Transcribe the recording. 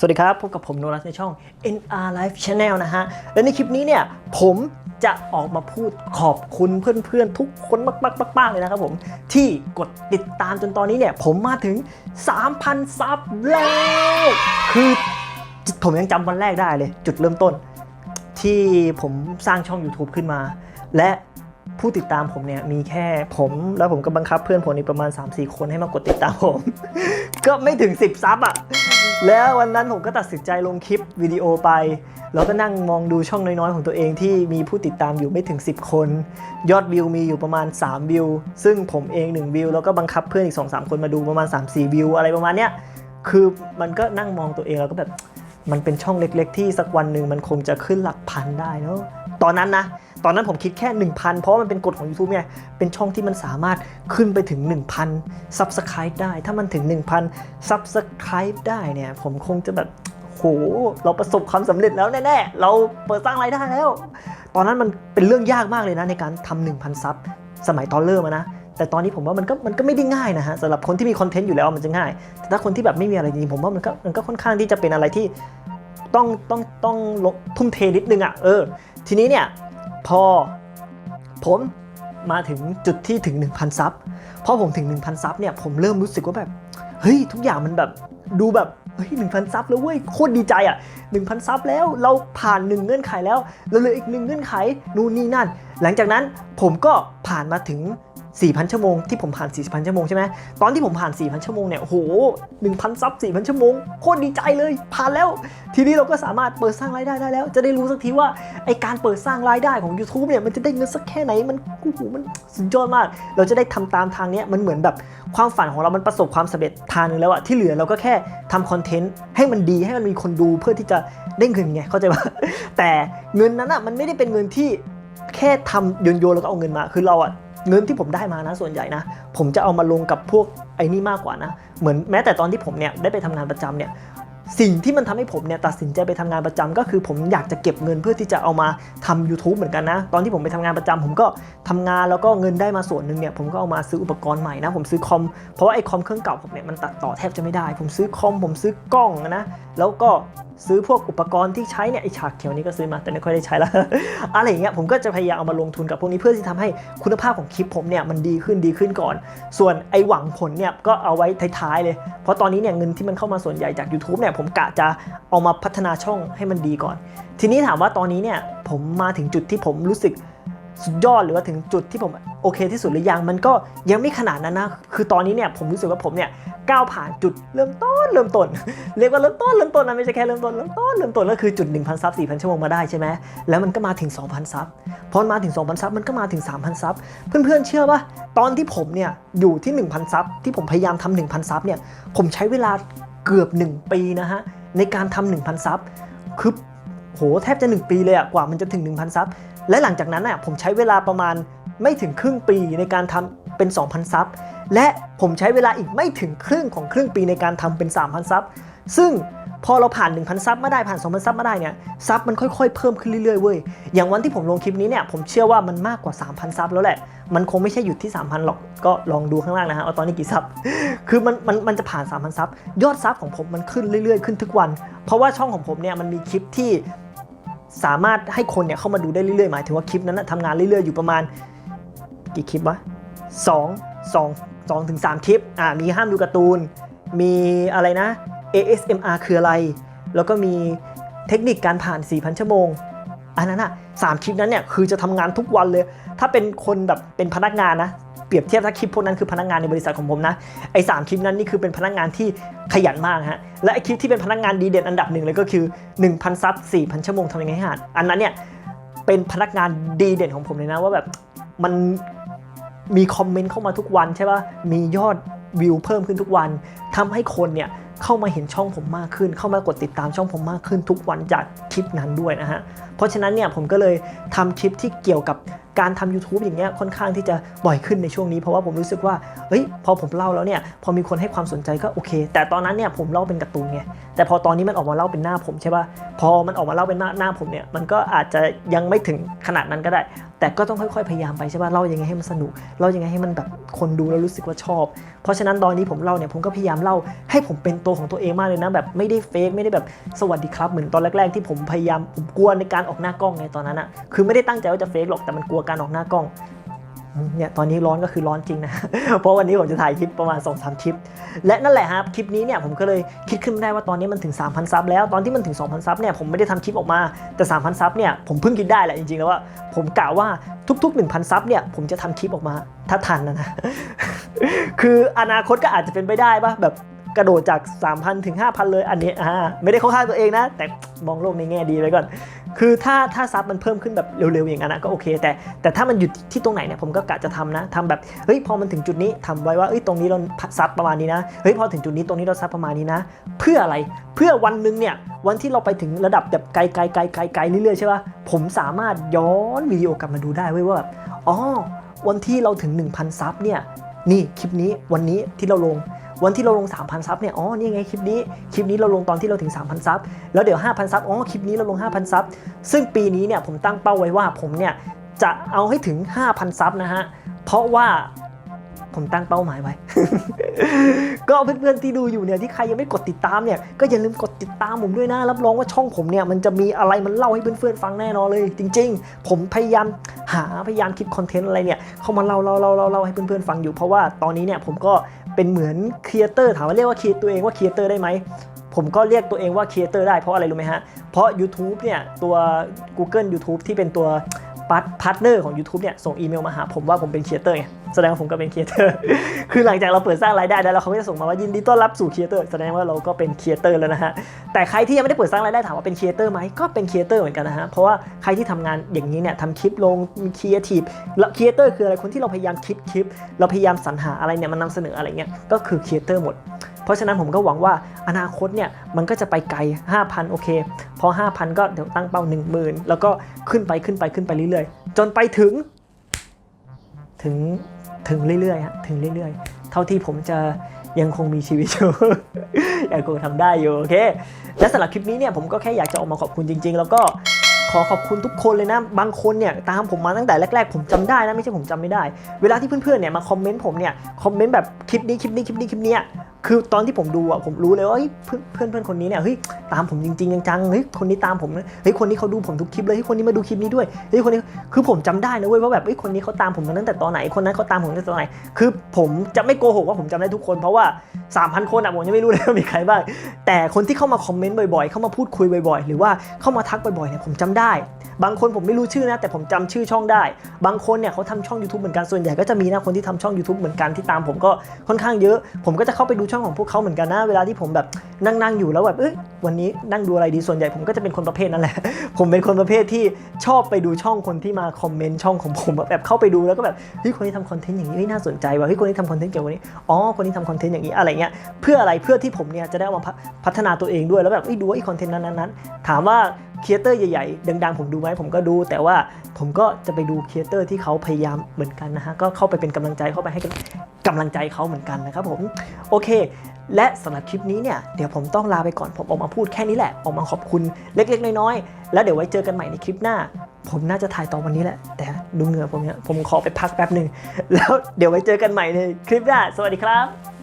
สวัสดีครับ พบกับผมโนรัสในช่อง NR Life Channel นะฮะ และในคลิปนี้เนี่ย ผมจะออกมาพูดขอบคุณเพื่อนๆ ทุกคนมากๆๆเลยนะครับผม ที่กดติดตามจนตอนนี้เนี่ย ผมมาถึง 3,000 ซับแล้ว คือผมยังจำวันแรกได้เลย จุดเริ่มต้น ที่ผมสร้างช่อง YouTube ขึ้นมา และ ผู้ติดตามผมเนี่ยมีแค่ผม แล้วผมก็บังคับเพื่อนผมอีกประมาณ 3-4 คนให้มากดติดตามผม ก็ไม่ถึง 10 ซับอะแล้ววันนั้นผมก็ตัดสินใจลงคลิปวิดีโอไป แล้วก็นั่งมองดูช่องน้อยๆ ของตัวเองที่มีผู้ติดตามอยู่ไม่ถึง 10 คน ยอดวิวมีอยู่ประมาณ 3 วิว ซึ่งผมเอง 1 วิว แล้วก็บังคับเพื่อนอีก 2-3 คนมาดูประมาณ 3-4 วิว อะไรประมาณเนี้ยคือมันก็นั่งมองตัวเองแล้วก็แบบมันเป็นช่องเล็ก ๆ ที่สักวันหนึ่งมันคงจะขึ้นหลักพันได้เนาะตอนนั้นนะ ตอนนั้นผมคิดแค่ 1,000 เพราะมันเป็นกฎของ YouTube ไงเป็นช่องที่มันสามารถขึ้นไปถึง 1,000 Subscribe ได้ ถ้ามันถึง 1,000 Subscribe ได้เนี่ย ผมคงจะแบบโห เราประสบความสำเร็จแล้วแน่ๆ เราเปิดสร้างรายได้แล้ว ตอนนั้นมันเป็นเรื่องยากมากเลยนะในการทำ1,000 ซับสมัยตอนเริ่มนะแต่ตอนนี้ผมว่ามันก็มันก็ไม่ได้ง่ายนะฮะสำหรับคนที่มีคอนเทนต์อยู่แล้วมันจะง่าย แต่ถ้าคนที่แบบไม่มีอะไรจริงผมว่ามันก็มันก็ค่อนข้างที่จะเป็นอะไรที่ต้องต้องต้องลงทุ่มเทนิดนึงอะ่ะเออ ทีนี้เนี่ย พอผมมาถึงจุดที่ถึง 1,000 ซับพอผมถึง 1,000 ซับเนี่ยผมเริ่มรู้สึกว่าแบบเฮ้ยทุกอย่างมันแบบดูแบบเฮ้ยหนึ่งพันซับแล้วเว้ยโคตรดีใจอะหนึ่งพันซับแล้วเราผ่านหนึ่งเงื่อนไขแล้วเราเหลืออีกหนึ่งเงื่อนไขนู่นนี่นั่น หลังจากนั้นผมก็ผ่านมาถึง 4,000 ชั่วโมงที่ผมผ่าน 4,000 ชั่วโมงใช่ไหมตอนที่ผมผ่าน 4,000 ชั่วโมงเนี่ยโอ้โห 1,000 ซับ 4,000 ชั่วโมงโคตรดีใจเลย ผ่านแล้ว ทีนี้เราก็สามารถเปิดสร้างรายได้ได้แล้ว จะได้รู้สักทีว่าไอการเปิดสร้างรายได้ของ YouTube เนี่ยมันจะได้เงินสักแค่ไหนมันโอ้โหมันสุดยอดมาก เราจะได้ทำตามทางเนี้ยมันเหมือนแบบความฝันของเรามันประสบความสำเร็จทางหนึงแล้วอะที่เหลือเราก็แค่ทำคอนเทนต์ให้มันดีให้มันมีคนดูเพื่อที่จะได้เงินไงเข้าใจปะแต่เงินนั้นอะมันไม่ได้เป็นเงินที่ แค่ทำโยนโยนๆแล้วก็เอาเงินมา คือเราอะเงินที่ผมได้มานะส่วนใหญ่นะ ผมจะเอามาลงกับพวกไอ้นี่มากกว่านะ เหมือนแม้แต่ตอนที่ผมเนี่ยได้ไปทำงานประจำเนี่ยสิ่งที่มันทำให้ผมเนี่ยตัดสินใจไปทำงานประจำก็คือผมอยากจะเก็บเงินเพื่อที่จะเอามาทำ YouTube เหมือนกันนะ ตอนที่ผมไปทำงานประจำผมก็ทำงานแล้วก็เงินได้มาส่วนหนึ่งเนี่ยผมก็เอามาซื้ออุปกรณ์ใหม่นะ ผมซื้อคอมเพราะว่าไอ้คอมเครื่องเก่าผมเนี่ยมันตัดต่อแทบจะไม่ได้ ผมซื้อคอมผมซื้อกล้องนะแล้วก็ซื้อพวกอุปกรณ์ที่ใช้เนี่ยไอฉากเขียวนี้ก็ซื้อมาแต่ไม่ค่อยได้ใช้แล้ว อะไรอย่างเงี้ยผมก็จะพยายามเอามาลงทุนกับพวกนี้เพื่อที่ทำให้คุณภาพของคลิปผมเนี่ยมันดีขึ้นดีขึ้นก่อน ส่วนไอหวังผลเนี่ยก็เอาไว้ท้ายๆเลย เพราะตอนนี้เนี่ยเงินที่มันเข้ามาส่วนใหญ่จาก YouTube เนี่ยผมกะจะเอามาพัฒนาช่องให้มันดีก่อน ทีนี้ถามว่าตอนนี้เนี่ยผมมาถึงจุดที่ผมรู้สึก สุดยอดหรือว่าถึงจุดที่ผมโอเคที่สุดหรือยังมันก็ยังไม่ขนาดนั้นนะคือตอนนี้เนี่ยผมรู้สึกว่าผมเนี่ยก้าวผ่านจุดเริ่มต้นเริ่มต้นเรียกว่าเริ่มต้นเริ่มต้นนะไม่ใช่แค่เริ่มต้นเริ่มต้นเริ่มต้นก็คือจุด 1,000ซับ4,000ชั่วโมงมาได้ใช่ไหมแล้วมันก็มาถึง 2,000ซับพอมาถึง 2,000ซับมันก็มาถึง 3,000ซับเพื่อนๆเชื่อป่ะตอนที่ผมเนี่ยอยู่ที่ 1,000ซับที่ผมพยายามทำ1,000ซับเนี่ยผมใช้เวลาเกือบ 1 ปีนะฮะในการทำ1,000ซับคือ โหแทบจะ 1 ปีเลยอะกว่ามันจะถึง 1,000 ซับ และหลังจากนั้นน่ะผมใช้เวลาประมาณไม่ถึงครึ่งปีในการทำเป็น 2,000 ซับ และผมใช้เวลาอีกไม่ถึงครึ่งของครึ่งปีในการทำเป็น 3,000 ซับ ซึ่งพอเราผ่าน 1,000 ซับมาได้ผ่าน 2,000 ซับมาได้เนี่ยซับมันค่อยๆ เพิ่มขึ้นเรื่อยๆเว้ยอย่างวันที่ผมลงคลิปนี้เนี่ยผมเชื่อว่ามันมากกว่า 3,000 ซับแล้วแหละ มันคงไม่ใช่หยุดที่ 3,000 หรอกก็ลองดูข้างล่างนะฮะว่าตอนนี้กี่ซับ คือมันมันมันจะผ่าน 3,000 ซับ ยอดซับของผมมันขึ้นเรื่อยๆ ขึ้นทุกวัน เพราะว่าช่องของผมเนี่ยมันมีคลิปที่ สามารถให้คนเนี่ยเข้ามาดูได้เรื่อยๆ หมายถึงว่าคลิปนั้นนะทำงานเรื่อยๆ อยู่ประมาณกี่คลิปวะสองสองสองถึงสามคลิป อ่า มีห้ามดูการ์ตูน มีอะไรนะ ASMR คืออะไร แล้วก็มีเทคนิคการผ่าน 4,000 ชั่วโมง อันนั้นอะสามคลิปนั้นเนี่ย คือจะทำงานทุกวันเลย ถ้าเป็นคนแบบเป็นพนักงานนะ เปรียบเทียบถ้าคลิปพวกนั้นคือพนักงานในบริษัทของผมนะไอ้สามคลิปนั้นนี่คือเป็นพนักงานที่ขยันมากฮะและไอ้คลิปที่เป็นพนักงานดีเด่นอันดับหนึ่งเลยก็คือ 1,000ซับ4,000ชั่วโมงทำยังไงให้หาดอันนั้นเนี่ยเป็นพนักงานดีเด่นของผมเลยนะว่าแบบมันมีคอมเมนต์เข้ามาทุกวันใช่ปะมียอดวิวเพิ่มขึ้นทุกวันทำให้คนเนี่ยเข้ามาเห็นช่องผมมากขึ้น เข้ามากดติดตามช่องผมมากขึ้นทุกวันจากคลิปนั้นด้วยนะฮะ เพราะฉะนั้นเนี่ยผมก็เลยทำคลิปที่เกี่ยวกับ การทำ YouTube อย่างเงี้ยค่อนข้างที่จะบ่อยขึ้นในช่วงนี้เพราะว่าผมรู้สึกว่าเฮ้ยพอผมเล่าแล้วเนี่ยพอมีคนให้ความสนใจก็โอเค แต่ตอนนั้นเนี่ยผมเล่าเป็นการ์ตูนไงแต่พอตอนนี้มันออกมาเล่าเป็นหน้าผมใช่ป่ะพอมันออกมาเล่าเป็นหน้าหน้าผมเนี่ยมันก็อาจจะยังไม่ถึงขนาดนั้นก็ได้ แต่ก็ต้องค่อยๆพยายามไปใช่ป่ะเล่ายังไงให้มันสนุกเล่ายังไงให้มันแบบคนดูแล้วรู้สึกว่าชอบ เพราะฉะนั้นตอนนี้ผมเล่าเนี่ยผมก็พยายามเล่าให้ผมเป็นตัวของตัวเองมากเลยนะแบบไม่ได้เฟกไม่ได้แบบสวัสดีครับเหมือนตอนแรก ๆ ที่ผมพยายามผมกลัวในการออกหน้ากล้องไงตอนนั้นอะคือไม่ได้ตั้งใจว่าจะเฟกหรอกแต่มันกลัวการออกหน้ากล้องเนี่ยตอนนี้ร้อนก็คือร้อนจริงนะ เพราะวันนี้ผมจะถ่ายคลิปประมาณ2อสคลิป และนั่นแหละครับคลิปนี้เนี่ยผมก็เลยคิดขึ้นได้ว่าตอนนี้มันถึง 3,000 ซับแล้ว ตอนที่มันถึง 2,000 ซับเนี่ยผมไม่ได้ทำคลิปออกมาแต่ 3,000 ซับเนี่ยผมเพิ่งคิดได้แหละจริงๆแล้วว่าผมกะว่าทุก ๆ 1,000 ซับเนี่ยผมจะทำคลิปออกมาถ้าทันนะนะคืออนาคตก็อาจจะเป็นไปได้ปะแบบกระโดดจาก 3,000 ถึง 5,000 เลยอันนี้อ่าไม่ได้เข้าข้างตัวเองนะ แต่มองโลกในแง่ดีไว้ก่อน คือถ้าถ้าซับมันเพิ่มขึ้นแบบเร็วๆอย่างนั้นก็โอเค แต่แต่ถ้ามันหยุดที่ตรงไหนเนี่ยผมก็กะจะทำนะทำแบบเฮ้ยพอมันถึงจุดนี้ทำไว้ว่าเอ้ยตรงนี้เราซับประมาณนี้นะเฮ้ยพอถึงจุดนี้ตรงนี้เราซับประมาณนี้นะ เพื่ออะไรเพื่อวันหนึ่งเนี่ยวันที่เราไปถึงระดับแบบไกลไกลไกลไกลไกลเรื่อยๆใช่ป่ะผมสามารถย้อนวิดีโอกลับมาดูได้เว้ยว่าแบบอ๋อวันที่เราถึง 1,000ซับเนี่ยนี่คลิปนี้วันนี้ที่เราลง วันที่เราลง 3,000ซับเนี่ยอ๋อนี่ไงคลิปนี้คลิปนี้เราลงตอนที่เราถึง 3,000ซับแล้วเดี๋ยว 5,000ซับอ๋อคลิปนี้เราลง 5,000ซับซึ่งปีนี้เนี่ยผมตั้งเป้าไว้ว่าผมเนี่ยจะเอาให้ถึง 5,000ซับนะฮะเพราะว่า ผมตั้งเป้าหมายไว้ ก็เพื่อนๆที่ดูอยู่เนี่ยที่ใครยังไม่กดติดตามเนี่ยก็อย่าลืมกดติดตามผมด้วยนะ รับรองว่าช่องผมเนี่ยมันจะมีอะไรมันเล่าให้เพื่อนๆฟังแน่นอนเลย จริง ๆ ผมพยายามหาพยายามคิดคอนเทนต์อะไรเนี่ยเข้ามาเล่าเล่าเล่าเล่าเล่าให้เพื่อนๆฟังอยู่ เพราะว่าตอนนี้เนี่ยผมก็เป็นเหมือนครีเอเตอร์ถามว่าเรียกว่าครีตัวเองว่าครีเอเตอร์ได้ไหมผมก็เรียกตัวเองว่าครีเอเตอร์ได้เพราะอะไรรู้ไหมฮะ เพราะ YouTube เนี่ย ตัว Google YouTube ที่เป็นตัวพาร์ทเนอร์ของ YouTube เนี่ย ส่งอีเมลมาหาผมว่าผมเป็นครีเอเตอร์ไง แสดงว่าผมก็เป็นครีเอเตอร์ คือหลังจากเราเปิดสร้างรายได้แล้วเขาก็จะส่งมาว่ายินดีต้อนรับสู่ครีเอเตอร์ แสดงว่าเราก็เป็นครีเอเตอร์แล้วนะฮะ แต่ใครที่ยังไม่ได้เปิดสร้างรายได้ถามว่าเป็นครีเอเตอร์ไหมก็เป็นครีเอเตอร์เหมือนกันนะฮะ เพราะว่าใครที่ทำงานอย่างนี้เนี่ยทำคลิปลงมีครีเอทีฟแล้วครีเอเตอร์คืออะไร คนที่เราพยายามคิดคลิป เราพยายามสรรหาอะไรเนี่ยมันนำเสนออะไรเงี้ย ก็คือครีเอเตอร์หมด เพราะฉะนั้นผมก็หวังว่าอนาคตเนี่ยมันก็จะไปไกล 5,000 โอเค พอ 5,000 ก็เดี๋ยวตั้งเป้า 10,000 แล้วก็ขึ้นไปขึ้นไปขึ้นไปเรื่อยๆ จนไปถึงถึง ถึงเรื่อยๆฮะถึงเรื่อยๆ เท่าที่ผมจะยังคงมีชีวิตอยู่ยังคงทำได้อยู่โอเค และสำหรับคลิปนี้เนี่ยผมก็แค่อยากจะออกมาขอบคุณจริง ๆ แล้วก็ขอขอบคุณทุกคนเลยนะ บางคนเนี่ยตามผมมาตั้งแต่แรกๆ ผมจำได้นะ ไม่ใช่ผมจำไม่ได้ เวลาที่เพื่อนๆเนี่ยมาคอมเมนต์ผมเนี่ย คอมเมนต์แบบคลิปนี้คลิปนี้คลิปนี้คลิปนี้ คือตอนที่ผมดูอะผมรู้เลยว่าเพื่อนเพื่อนเพื่อนคนนี้เนี่ยเฮ้ยตามผมจริงๆจังๆเฮ้ยคนนี้ตามผมนะเฮ้ยคนนี้เขาดูผมทุกคลิปเลยเฮ้ยคนนี้มาดูคลิปนี้ด้วยเฮ้ยคนนี้คือผมจำได้นะเว้ยว่าแบบเฮ้ยคนนี้เขาตามผมมาตั้งแต่ตอนไหนคนนั้นเขาตามผมตั้งแต่ตอนไหนคือผมจะไม่โกหกว่าผมจำได้ทุกคน เพราะว่า3,000 คนอะผมยังไม่รู้เลยว่ามีใครบ้าง แต่คนที่เข้ามาคอมเมนต์บ่อยๆ เข้ามาพูดคุยบ่อยๆ หรือว่าเข้ามาทักบ่อยๆเนี่ยผมจำได้ บางคนผมไม่รู้ชื่อนะ แต่ผมจำชื่อช่องได้ บางคนเนี่ยเขาทำช่อง YouTube เหมือนกัน ส่วนใหญ่ก็จะมีนะคนที่ทำช่อง YouTube เหมือนกันที่ตามผมก็ค่อนข้างเยอะ ผมก็จะเข้าไปดูช่องของพวกเขาเหมือนกันนะ เวลาที่ผมแบบนั่งๆอยู่แล้วแบบเอ้ยวันนี้นั่งดูอะไรดี ส่วนใหญ่ผมก็จะเป็นคนประเภทนั้นแหละ ผมเป็นคนประเภทที่ชอบไปดูช่องคนที่มาคอมเมนต์ช่องของผมแบบเข้าไปดูแล้วก็แบบเฮ้ยคนนี้ทำคอนเทนต์อย่างนี้น่าสนใจว่ะเฮ้ยคนนี้ทำคอนเทนต์เกี่ยวกับนี้อ๋อคนนี้ทำคอนเทนต์อย่างนี้อะไรเงี้ยเพื่ออะไรเพื่อที่ผมเนี่ยจะได้เอามาพัฒพัฒนาตัวเองด้วยแล้วแบบเอ้ดูว่าไอ้คอนเทนต์นั้นนั้นๆถามว่าครีเอเตอร์ใหญ่ๆ ดังๆ ผมดูไหมผมก็ดู แต่ว่าผมก็จะไปดูครีเอเตอร์ที่เขาพยายามเหมือนกันนะฮะ ก็เข้าไปเป็นกำลังใจเข้าไปให้กำลังใจเขาเหมือนกันนะครับผมโอเค และสำหรับคลิปนี้เนี่ยเดี๋ยวผมต้องลาไปก่อนผมออกมาพูดแค่นี้แหละ ออกมาขอบคุณเล็กๆ น้อยๆ แล้วเดี๋ยวไว้เจอกันใหม่ในคลิปหน้า ผมน่าจะถ่ายตอนวันนี้แหละ แต่ดูเหงื่อผมเนี่ยผมขอไปพักแป๊บหนึ่งแล้วเดี๋ยวไว้เจอกันใหม่ในคลิปหน้าสวัสดีครับ